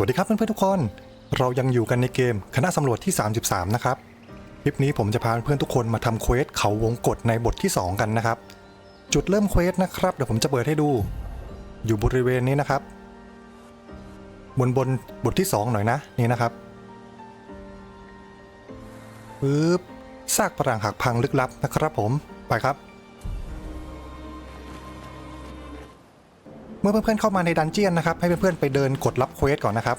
วัสดีครับเพื่อนๆทุกคน เรายังอยู่กันในเกมคณะสำรวจที่ 33 นะครับ คลิปนี้ผมจะพาเพื่อนๆทุกคนมาทำเควสเขาวงกฏในบทที่ 2 กันนะครับ จุดเริ่มเควสนะครับเดี๋ยวผมจะเปิดให้ดู อยู่บริเวณนี้นะครับ บนบนบทที่ 2 หน่อยนะนี่นะครับปึ๊บซากปรังหักพังลึกลับนะครับผมไปครับ เมื่อเพื่อนๆเข้ามาในดันเจียนนะครับ ให้เพื่อนๆไปเดินกดรับเควสก่อนนะครับ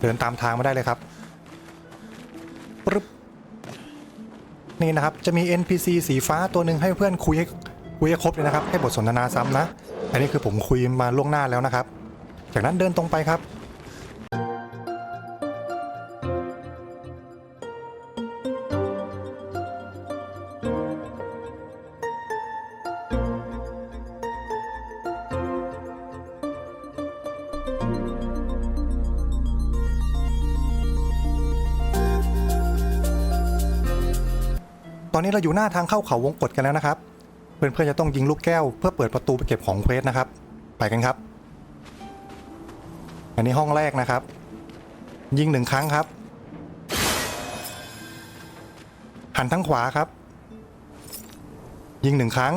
เดินตามทางมาได้เลยครับปึ๊บนี่นะครับจะมี NPC สีฟ้าตัวหนึ่งให้เพื่อนคุยให้คุยให้ครบเลยนะครับ ให้บทสนทนาซ้ำนะ อันนี้คือผมคุยมาล่วงหน้าแล้วนะครับ จากนั้นเดินตรงไปครับ ตอนนี้เราอยู่หน้าทางเข้าเขาวงกฏกันแล้วนะครับ เพื่อนๆจะต้องยิงลูกแก้วเพื่อเปิดประตูไปเก็บของเควสนะครับ ไปกันครับ อันนี้ห้องแรกนะครับ ยิงหนึ่งครั้งครับ หันทางขวาครับ ยิงหนึ่งครั้ง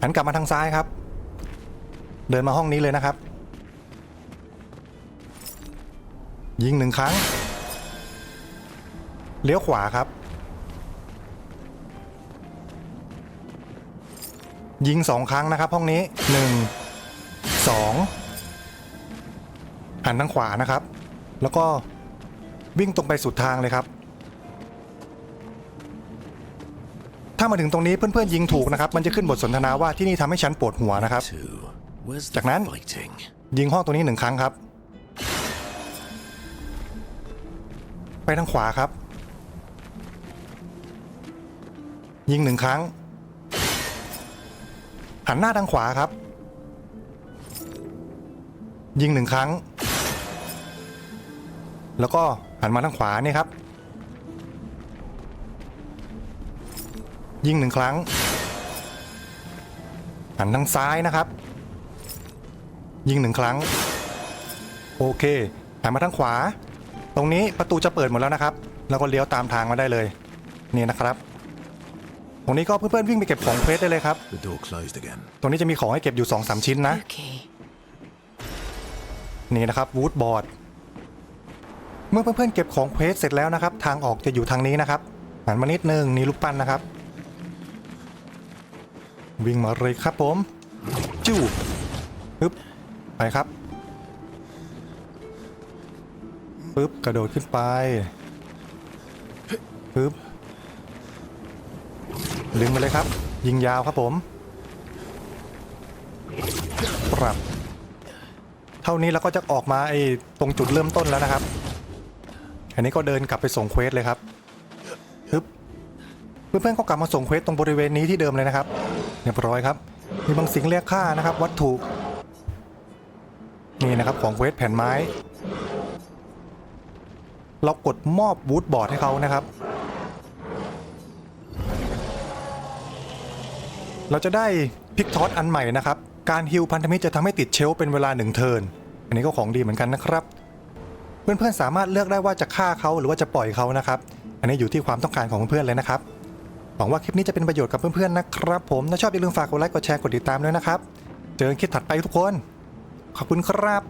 หันกลับมาทางซ้ายครับ เดินมาห้องนี้เลยนะครับ ยิงหนึ่งครั้ง เลี้ยวขวาครับ ยิงสองครั้งนะครับห้องนี้หนึ่งสองหันทางขวานะครับ แล้วก็วิ่งตรงไปสุดทางเลยครับ ถ้ามาถึงตรงนี้เพื่อนๆยิงถูกนะครับ มันจะขึ้นบทสนทนาว่าที่นี่ทำให้ฉันปวดหัวนะครับ Two. Where's the Jack Man? fighting? ยิงห้องตัวนี้หนึ่งครั้งครับ ไปทางขวาครับ ยิงหนึ่งครั้ง หันหน้าทางขวาครับ ยิงหนึ่งครั้ง แล้วก็หันมาทางขวานี่ครับ ยิงหนึ่งครั้ง หันทางซ้ายนะครับ ยิงหนึ่งครั้ง โอเคหันมาทางขวา ตรงนี้ประตูจะเปิดหมดแล้วนะครับ แล้วก็เลี้ยวตามทางมาได้เลย นี่นะครับ ตรงนี้ก็เพื่อนๆวิ่งไปเก็บของเพชรได้เลยครับ The door closed again. ตรงนี้จะมีของให้เก็บอยู่2อสชิ้นนะ Okay. นี่นะครับวูดบอร์ดเมื่อเพื่อนๆเก็บของเพชรเสร็จแล้วนะครับ ทางออกจะอยู่ทางนี้นะครับหันมานิดนึงนี่รูปปั้นนะครับ วิ่งมาเลยครับผมจู้ปึ๊บไปครับปึ๊บกระโดดขึ้นไปปึ๊บ ดึงมาเลยครับ ยิงยาวครับผม ปรับ เท่านี้เราก็จะออกมาไอ้ตรงจุดเริ่มต้นแล้วนะครับ อันนี้ก็เดินกลับไปส่งเควสเลยครับฮึบเพื่อนๆก็กลับมาส่งเควสตรงบริเวณนี้ที่เดิมเลยนะครับเรียบร้อยครับ มีบางสิ่งเรียกค่านะครับ วัตถุ นี่นะครับของเควสแผ่นไม้ เรากดมอบวูดบอร์ดให้เขานะครับ เราจะได้พิกทอสอันใหม่นะครับ การฮิลพันธมิตรจะทำให้ติดเชลเป็นเวลาหนึ่งเทิร์นอันนี้ก็ของดีเหมือนกันนะครับ เพื่อนๆสามารถเลือกได้ว่าจะฆ่าเขาหรือว่าจะปล่อยเขานะครับ อันนี้อยู่ที่ความต้องการของเพื่อนๆเลยนะครับหวังว่าคลิปนี้จะเป็นประโยชน์กับเพื่อนๆนะครับ ผมถ้าชอบอย่าลืมฝากกดไลค์กดแชร์กดติดตามด้วยนะครับ เจอกันคลิปถัดไปทุกคน ขอบคุณครับ